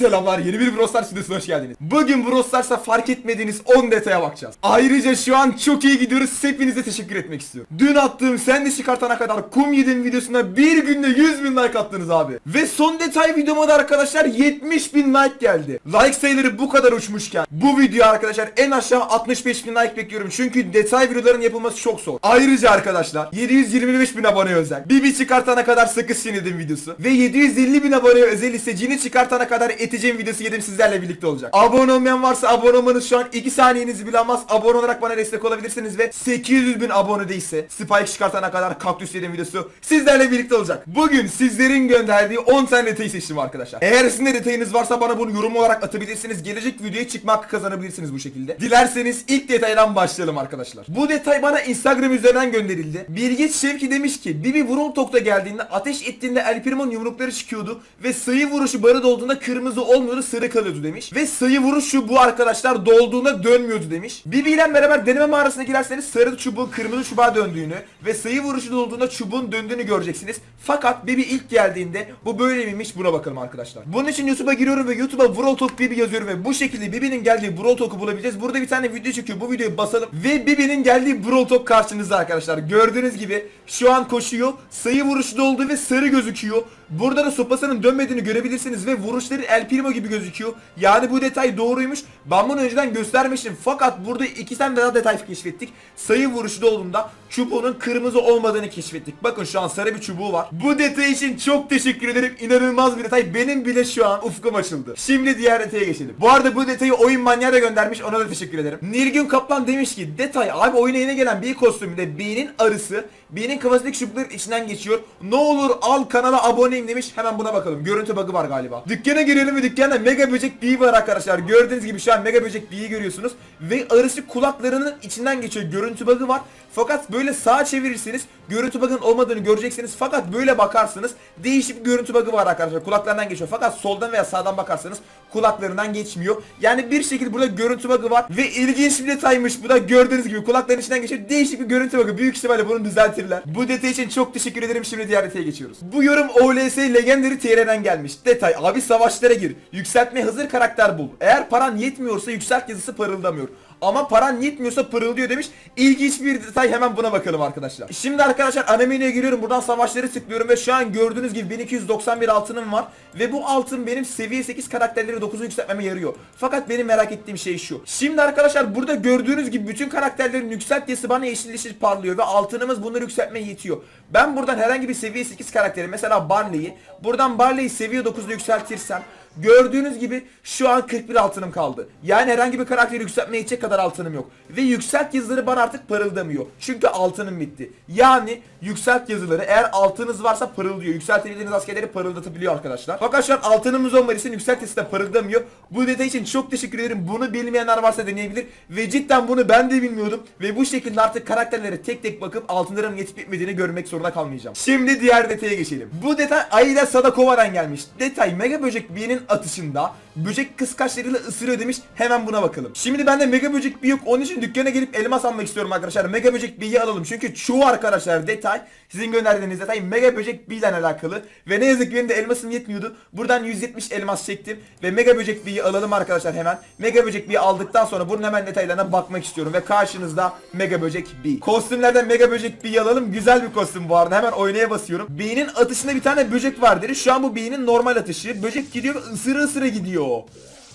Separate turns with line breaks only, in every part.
Selamlar yeni bir Brawl Stars videosuna hoş geldiniz. Bugün Brawl Stars'ta fark etmediğiniz 10 detaya bakacağız. Ayrıca şu an çok iyi gidiyoruz. Hepinize teşekkür etmek istiyorum. Dün attığım sen de çıkartana kadar kum yedim videosuna bir günde 100 bin like attınız abi. Ve son detay videoma da arkadaşlar 70 bin like geldi. Like sayıları bu kadar uçmuşken bu video arkadaşlar en aşağı 65 bin like bekliyorum. Çünkü detay videoların yapılması çok zor. Ayrıca arkadaşlar 725 bin abone özel. Bibi çıkartana kadar sakız sinirdim videosu. Ve 750 bin abone özel ise cini çıkartana kadar eteceğim videosu yedim sizlerle birlikte olacak. Abone olmayan varsa abone olmanız şu an 2 saniyenizi bile almaz. Abone olarak bana destek olabilirsiniz ve 800 bin abone değilse Spike çıkartana kadar kaktüs yedim videosu sizlerle birlikte olacak. Bugün sizlerin gönderdiği 10 tane detayı seçtim arkadaşlar. Eğer sizin de detayınız varsa bana bunu yorum olarak atabilirsiniz. Gelecek videoya çıkma hakkı kazanabilirsiniz bu şekilde. Dilerseniz ilk detaydan başlayalım arkadaşlar. Bu detay bana Instagram üzerinden gönderildi. Bilgeç Şevki demiş ki Bibi Talk'ta geldiğinde ateş ettiğinde El Primo'nun yumrukları çıkıyordu ve sayı vuruşu barı dolduğunda kırmızı olmuyordu sarı kalıyordu demiş. Ve sayı vuruşu bu arkadaşlar dolduğunda dönmüyordu demiş. Bibi ile beraber deneme mağarasına girerseniz sarı çubuğun kırmızı çubuğa döndüğünü ve sayı vuruşu dolduğunda çubuğun döndüğünü göreceksiniz. Fakat Bibi ilk geldiğinde bu böyle miymiş buna bakalım arkadaşlar. Bunun için YouTube'a giriyorum ve YouTube'a World Talk Bibi yazıyorum ve bu şekilde Bibi'nin geldiği World Talk'u bulabileceğiz. Burada bir tane video çıkıyor. Bu videoyu basalım ve Bibi'nin geldiği World Talk karşınızda arkadaşlar. Gördüğünüz gibi şu an koşuyor. Sayı vuruşu doldu ve sarı gözüküyor. Burada da sopasının dönmediğini görebilirsiniz ve vuruşları El Primo gibi gözüküyor. Yani bu detay doğruymuş. Ben bunu önceden göstermiştim. Fakat burada iki tane daha detay keşfettik. Sayı vuruşu dolduğunda çubuğunun kırmızı olmadığını keşfettik. Bakın şu an sarı bir çubuğu var. Bu detay için çok teşekkür ederim. İnanılmaz bir detay. Benim bile şu an ufkum açıldı. Şimdi diğer detaya geçelim. Bu arada bu detayı oyun manyağı da göndermiş. Ona da teşekkür ederim. Nilgün Kaplan demiş ki detay abi oyuna yeni gelen bir kostümde B'nin arısı B'nin kafasındaki çubukların içinden geçiyor. Ne olur al kanala aboneyim demiş. Hemen buna bakalım. Görüntü bug'ı var galiba. Dükkana girelim ve dükkanda Mega Böcek B var arkadaşlar. Gördüğünüz gibi şu an Mega Böcek B'yi görüyorsunuz. Ve arısı kulaklarının içinden geçiyor. Görüntü bug'ı var. Fakat böyle sağa çevirirseniz görüntü bug'ın olmadığını göreceksiniz. Fakat böyle bakarsınız değişik bir görüntü bug'ı var arkadaşlar. Kulaklarından geçiyor. Fakat soldan veya sağdan bakarsanız kulaklarından geçmiyor. Yani bir şekilde burada görüntü bug'ı var. Ve ilginç bir detaymış. Bu da gördüğünüz gibi kulakların içinden geçiyor. Değişik bir görüntü bug'ı. Büyük ihtimalle bunu düzeltirler. Bu detay için çok teşekkür ederim. Şimdi diğer detaya geçiyoruz. Bu yorum OLS Legendary TR'den gelmiş. Detay abi savaşlara gir. Yükseltmeye hazır karakter bul. Eğer paran yetmiyorsa yükselt yazısı parıldamıyor. Ama paran yetmiyorsa pırıldıyor demiş. İlginç bir detay hemen buna bakalım arkadaşlar. Şimdi arkadaşlar anime'ye giriyorum. Buradan savaşları tıklıyorum ve şu an gördüğünüz gibi 1291 altınım var. Ve bu altın benim seviye 8 karakterleri 9'u yükseltmeme yarıyor. Fakat benim merak ettiğim şey şu. Şimdi arkadaşlar burada gördüğünüz gibi bütün karakterlerin yükselt yazısı bana yeşil yeşil parlıyor ve altınımız bunları yükseltmeye yetiyor. Ben buradan herhangi bir seviye 8 karakteri mesela Barley'i buradan Barley'i seviye 9'da yükseltirsem Gördüğünüz gibi şu an 41 altınım kaldı. Yani herhangi bir karakteri yükseltmeye yetecek kadar altınım yok. Ve yükselt yazıları bana artık parıldamıyor. Çünkü altınım bitti. Yani yükselt yazıları eğer altınız varsa parıldıyor. Yükseltebildiğiniz askerleri parıldatabiliyor arkadaşlar. Fakat şu an altınımız olmadığı için yükselt yazısı da parıldamıyor. Bu detay için çok teşekkür ederim. Bunu bilmeyenler varsa deneyebilir. Ve cidden bunu ben de bilmiyordum. Ve bu şekilde artık karakterlere tek tek bakıp altınlarımın yetip bitmediğini görmek zorunda kalmayacağım. Şimdi diğer detaya geçelim. Bu detay Aida Sadakova'dan gelmiş. Detay Mega Böcek B'nin atışında böcek kıskaçlarıyla ısırıyor demiş. Hemen buna bakalım. Şimdi bende Mega Böcek B yok. Onun için dükkana gelip elmas almak istiyorum arkadaşlar. Mega Böcek B'yi alalım. Çünkü çoğu arkadaşlar detay sizin gönderdiğiniz detay Mega Böcek B ile alakalı. Ve ne yazık ki benim de elmasım yetmiyordu. Buradan 170 elmas çektim. Ve Mega Böcek B'yi alalım arkadaşlar hemen. Mega Böcek B'yi aldıktan sonra bunun hemen detaylarına bakmak istiyorum. Ve karşınızda Mega Böcek B. Kostümlerden Mega Böcek B'yi alalım. Güzel bir kostüm bu arada. Hemen oynaya basıyorum. B'nin atışında bir tane böcek var dedi. Şu an bu B'nin normal atışı. Böcek gidiyor ve ısırı ısırı gidiyor.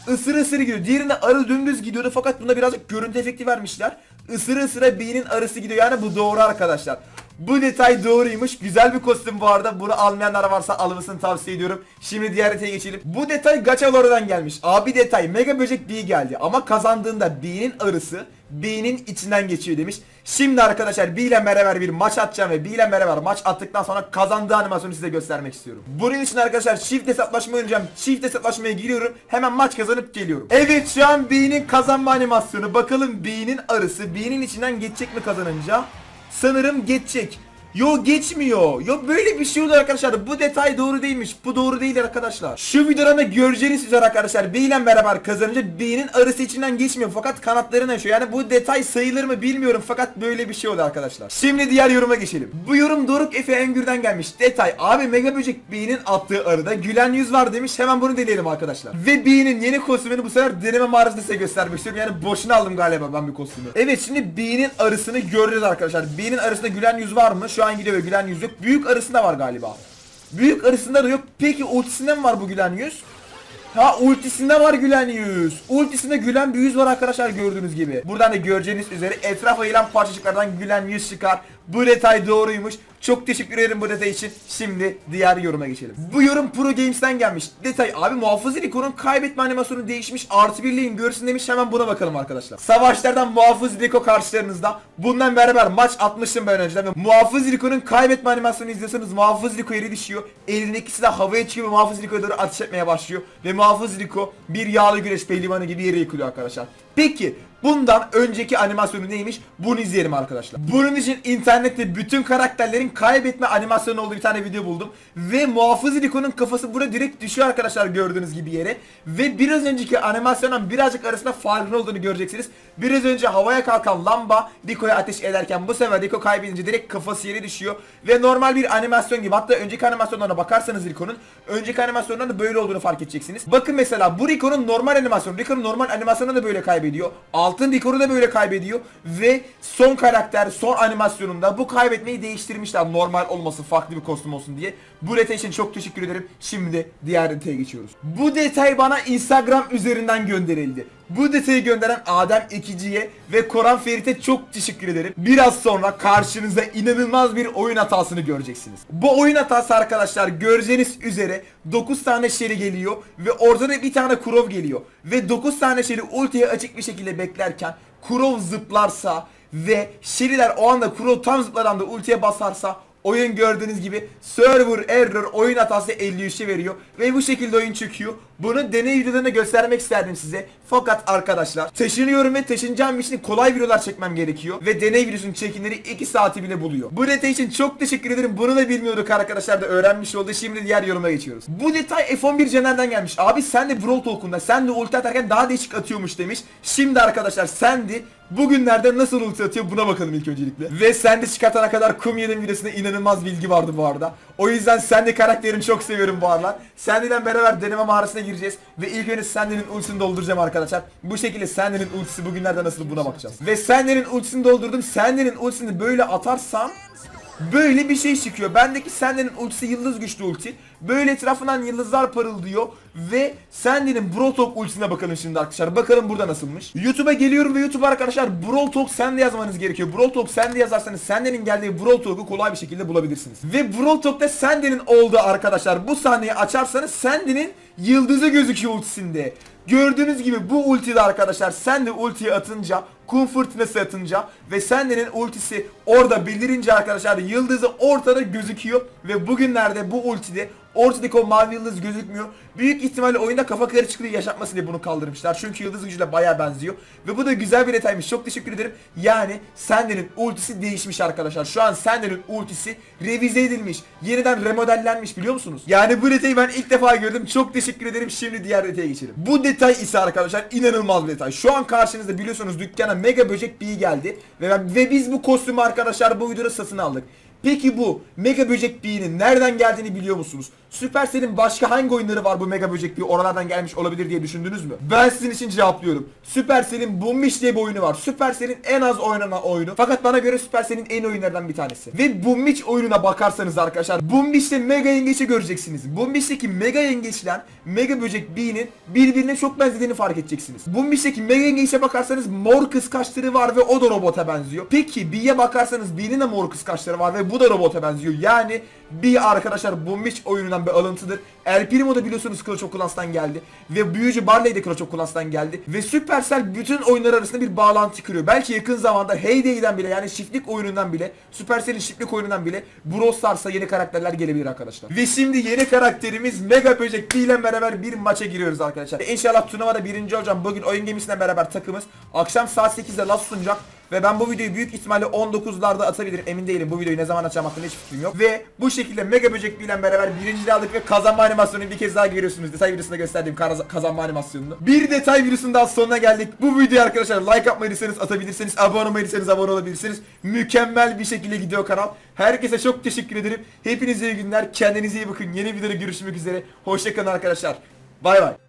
Isırı ısırı gidiyor. Diğerinde arı dümdüz gidiyordu fakat bunda birazcık görüntü efekti vermişler. Isırı ısıra B'nin arısı gidiyor. Yani bu doğru arkadaşlar. Bu detay doğruymuş. Güzel bir kostüm bu arada. Bunu almayanlar varsa almasını tavsiye ediyorum. Şimdi diğer detaya geçelim. Bu detay Gacha gelmiş. Abi detay Mega Böcek B geldi. Ama kazandığında B'nin arısı B'nin içinden geçiyor demiş. Şimdi arkadaşlar B ile beraber bir maç atacağım ve B ile beraber maç attıktan sonra kazandığı animasyonu size göstermek istiyorum. Bunun için arkadaşlar çift hesaplaşma oynayacağım. Çift hesaplaşmaya giriyorum. Hemen maç kazanıp geliyorum. Evet şu an B'nin kazanma animasyonu. Bakalım B'nin arısı B'nin içinden geçecek mi kazanınca? Sanırım geçecek. Yo geçmiyor. Yo böyle bir şey oluyor arkadaşlar. Bu detay doğru değilmiş. Bu doğru değil arkadaşlar. Şu videoda göreceğiniz üzere arkadaşlar. B ile beraber kazanınca B'nin arası içinden geçmiyor. Fakat kanatlarını açıyor. Yani bu detay sayılır mı bilmiyorum. Fakat böyle bir şey oldu arkadaşlar. Şimdi diğer yoruma geçelim. Bu yorum Doruk Efe Engür'den gelmiş. Detay. Abi Mega Böcek B'nin attığı arada gülen yüz var demiş. Hemen bunu deneyelim arkadaşlar. Ve B'nin yeni kostümünü bu sefer deneme mağarasında size göstermek istiyorum. Yani boşuna aldım galiba ben bir kostümü. Evet şimdi B'nin arısını göreceğiz arkadaşlar. B'nin arasında gülen yüz var mı? Şu an gidiyor ve gülen yüz yok. Büyük arasında var galiba. Büyük arasında da yok. Peki ultisinde mi var bu gülen yüz? Ha ultisinde var gülen yüz. Ultisinde gülen bir yüz var arkadaşlar gördüğünüz gibi. Buradan da göreceğiniz üzere etrafa yayılan parçacıklardan gülen yüz çıkar. Bu detay doğruymuş. Çok teşekkür ederim bu detay için. Şimdi diğer yoruma geçelim. Bu yorum Pro Games'ten gelmiş. Detay abi muhafız Rico'nun kaybetme animasyonu değişmiş. Artı birliğin görsün demiş. Hemen buna bakalım arkadaşlar. Savaşlardan muhafız Rico karşılarınızda. Bundan beraber maç atmıştım ben önceden. Ve muhafız Rico'nun kaybetme animasyonu izliyorsanız muhafız Rico yere düşüyor. Elindeki silah havaya çıkıyor ve muhafız Rico'ya doğru ateş etmeye başlıyor. Ve muhafız Rico bir yağlı güreş pehlivanı gibi yere yıkılıyor arkadaşlar. Peki bundan önceki animasyonu neymiş? Bunu izleyelim arkadaşlar. Bunun için internette bütün karakterlerin kaybetme animasyonu olduğu bir tane video buldum. Ve muhafız Rico'nun kafası burada direkt düşüyor arkadaşlar gördüğünüz gibi yere. Ve biraz önceki animasyondan birazcık arasında farkın olduğunu göreceksiniz. Biraz önce havaya kalkan lamba Rico'ya ateş ederken bu sefer Rico kaybedince direkt kafası yere düşüyor. Ve normal bir animasyon gibi hatta önceki animasyonlarına bakarsanız Rico'nun önceki animasyonlarında da böyle olduğunu fark edeceksiniz. Bakın mesela bu Rico'nun normal animasyonu. Rico'nun normal animasyonunda da böyle kaybediyor. Altın Rico'nu da böyle kaybediyor. Ve son karakter son animasyonunda bu kaybetmeyi değiştirmişler. Normal olması farklı bir kostüm olsun diye. Bu detay için çok teşekkür ederim. Şimdi diğer detaya geçiyoruz. Bu detay bana Instagram üzerinden gönderildi. Bu detayı gönderen Adem Ekici'ye ve Koran Ferit'e çok teşekkür ederim. Biraz sonra karşınızda inanılmaz bir oyun hatasını göreceksiniz. Bu oyun hatası arkadaşlar göreceğiniz üzere 9 tane şeri geliyor ve orada da bir tane Kurov geliyor. Ve 9 tane şeri ultiye açık bir şekilde beklerken Kurov zıplarsa ve şeriler o anda Kurov tam zıpladığı anda ultiye basarsa Oyun gördüğünüz gibi server error oyun hatası 53'e veriyor ve bu şekilde oyun çöküyor. Bunu deney videolarında göstermek isterdim size. Fakat arkadaşlar taşınıyorum ve taşınacağım için kolay videolar çekmem gerekiyor. Ve deney videosunun çekimleri 2 saati bile buluyor. Bu detay için çok teşekkür ederim. Bunu da bilmiyorduk arkadaşlar da öğrenmiş oldu. Şimdi diğer yoruma geçiyoruz. Bu detay F11 Caner'den gelmiş. Abi sen de Brawl Talk'unda sen de ulti atarken daha değişik atıyormuş demiş. Şimdi arkadaşlar Sandy bugünlerde nasıl ulti atıyor buna bakalım ilk öncelikle. Ve Sandy çıkartana kadar kum yedim videosunda inanılmaz bilgi vardı bu arada. O yüzden Sandy karakterini çok seviyorum bu aralar. Sandy'den beraber deneme mağarasına gireceğiz. Ve ilk önce Sandy'nin ultisini dolduracağım arkadaşlar. Bu şekilde Sandy'nin ultisi bugünlerde nasıl buna bakacağız. Ve Sandy'nin ultisini doldurdum. Sandy'nin ultisini böyle atarsam Böyle bir şey çıkıyor. Bendeki Sandy'nin ultisi yıldız güçlü ulti. Böyle etrafından yıldızlar parıldıyor. Ve Sandy'nin Brotok ultisine bakalım şimdi arkadaşlar. Bakalım burada nasılmış. YouTube'a geliyorum ve YouTube arkadaşlar Brotok Sandy yazmanız gerekiyor. Brotok Sandy yazarsanız Sandy'nin geldiği Brotok'u kolay bir şekilde bulabilirsiniz. Ve Brotok'ta Sandy'nin olduğu arkadaşlar bu sahneyi açarsanız Sandy'nin yıldızı gözüküyor ultisinde. Gördüğünüz gibi bu ultide arkadaşlar sen de ultiyi atınca kum fırtınası atınca ve Sandy'nin ultisi orada belirince arkadaşlar yıldızı ortada gözüküyor ve bugünlerde bu ultide ortadaki o mavi yıldız gözükmüyor. Büyük ihtimalle oyunda kafa karışıklığı yaşatması diye bunu kaldırmışlar. Çünkü yıldız gücüyle baya benziyor. Ve bu da güzel bir detaymış. Çok teşekkür ederim. Yani Sandy'nin ultisi değişmiş arkadaşlar. Şu an Sandy'nin ultisi revize edilmiş. Yeniden remodellenmiş biliyor musunuz? Yani bu detayı ben ilk defa gördüm. Çok teşekkür ederim. Şimdi diğer detaya geçelim. Bu detay ise arkadaşlar inanılmaz bir detay. Şu an karşınızda biliyorsunuz dükkana Mega Böcek Bee geldi. Ve, ben, ve biz bu kostümü arkadaşlar bu videoda satın aldık. Peki bu Mega Böcek Bee'nin nereden geldiğini biliyor musunuz? Supercell'in başka hangi oyunları var bu Mega Böcek Bee oralardan gelmiş olabilir diye düşündünüz mü? Ben sizin için cevaplıyorum. Supercell'in Bumbish diye bir oyunu var. Supercell'in en az oynanan oyunu. Fakat bana göre Supercell'in en oyunlardan bir tanesi. Ve Bumbish oyununa bakarsanız arkadaşlar Bumbish'te Mega Yengeç'i göreceksiniz. Bumbish'teki Mega Yengeç'le Mega Böcek Bee'nin birbirine çok benzediğini fark edeceksiniz. Bumbish'teki Mega Yengeç'e bakarsanız mor kıskaçları var ve o da robota benziyor. Peki Bee'ye bakarsanız Bee'nin de mor kıskaçları var ve bu da robota benziyor. Yani Bee arkadaşlar Bumbish oyunundan bir alıntıdır. El Primo da biliyorsunuz Clash of Clans'tan geldi. Ve Büyücü Barley de Clash of Clans'tan geldi. Ve Supercell bütün oyunlar arasında bir bağlantı kuruyor. Belki yakın zamanda Heyday'den bile yani çiftlik oyunundan bile Supercell'in çiftlik oyunundan bile Brawl Stars'a yeni karakterler gelebilir arkadaşlar. Ve şimdi yeni karakterimiz Mega Böcek ile beraber bir maça giriyoruz arkadaşlar. İnşallah turnuvada birinci olacağım. Bugün oyun gemisiyle beraber takımız. Akşam saat 8'de last sunacak. Ve ben bu videoyu büyük ihtimalle 19'larda atabilirim. Emin değilim. Bu videoyu ne zaman açacağım hakkında hiç fikrim yok. Ve bu şekilde Mega Böcek ile beraber birinciliği aldık ve kazanma animasyonunu bir kez daha görüyorsunuz. Detay videosunda gösterdiğim kaz- kazanma animasyonunu. Bir detay videosunun daha sonuna geldik. Bu videoya arkadaşlar like atmadıysanız atabilirsiniz. Abone olmadıysanız abone olabilirsiniz. Mükemmel bir şekilde gidiyor kanal. Herkese çok teşekkür ederim. Hepinize iyi günler. Kendinize iyi bakın. Yeni videoda görüşmek üzere. Hoşçakalın arkadaşlar. Bay bay.